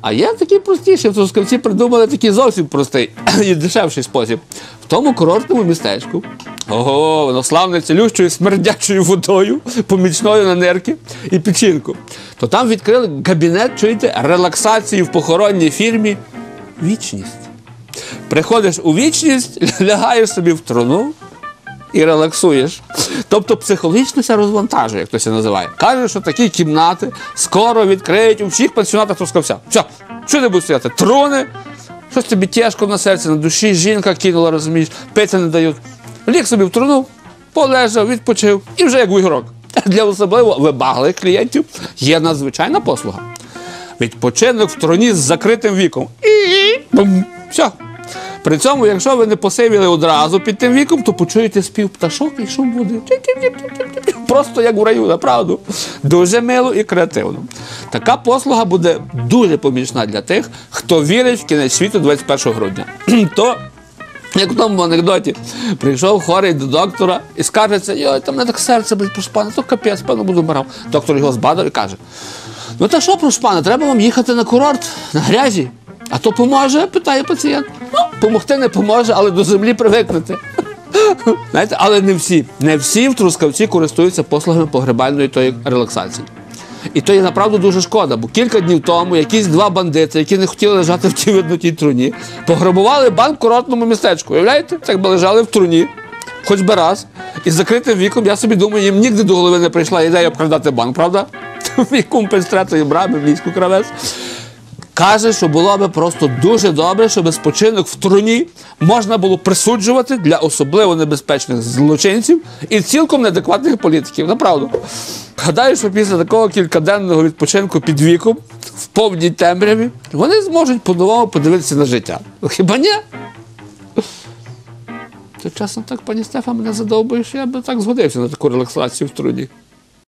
А є такий простіший. В Трускавці придумали такий зовсім простий і дешевший спосіб. В тому курортному містечку. Ого, воно славне цілющою смердячою водою, помічною на нирки і печінку. То там відкрили кабінет, чуєте, релаксації в похоронній фірмі Вічність. Приходиш у вічність, лягаєш собі в труну і релаксуєш. Тобто психологічно ся розвантажує, як то це називає. Каже, що такі кімнати скоро відкриють у всіх пансіонатах Трускавця. Все, що не будуть стояти? Труни, щось тобі тяжко на серці, на душі, жінка кинула, розумієш, пити не дають. Ліг собі в труну, полежав, відпочив і вже як вигрок. Для особливо вибаглих клієнтів є надзвичайна послуга. Відпочинок в труні з закритим віком. І все. При цьому, якщо ви не посивіли одразу під тим віком, то почуєте спів пташок і шум води. Просто як в раю, направду. Дуже мило і креативно. Така послуга буде дуже помічна для тих, хто вірить в кінець світу 21 грудня. То як в тому анекдоті, прийшов хворий до доктора і скаржиться, йой, там мене так серце болить, прошу пана, то капець, певно, буду вмирав. Доктор його збадав і каже: Ну та що, прошу пана, треба вам їхати на курорт на грязі. А то поможе, питає пацієнт. Ну, помогти не поможе, але до землі привикнути. Знаєте, але не всі. Не всі в Трускавці користуються послугами погребальної тої релаксації. І то є направду дуже шкода, бо кілька днів тому якісь два бандити, які не хотіли лежати в тій виднутій труні, пограбували банк в курортному містечку. Уявляєте? Так би лежали в труні, хоч би раз, і з закритим віком, я собі думаю, їм нігде до голови не прийшла ідея обкрадати банк, правда? Мій кумпель з третої брами, міську кравець. Каже, що було би просто дуже добре, щоб спочинок в труні можна було присуджувати для особливо небезпечних злочинців і цілком неадекватних політиків. Направду. Гадаю, що після такого кількаденного відпочинку під віком, в повній темряві, вони зможуть по-новому подивитися на життя. Ну, Хіба ні? Ти чесно так, пані Стефа, мене задовбуєш, я би так згодився на таку релаксацію в труні.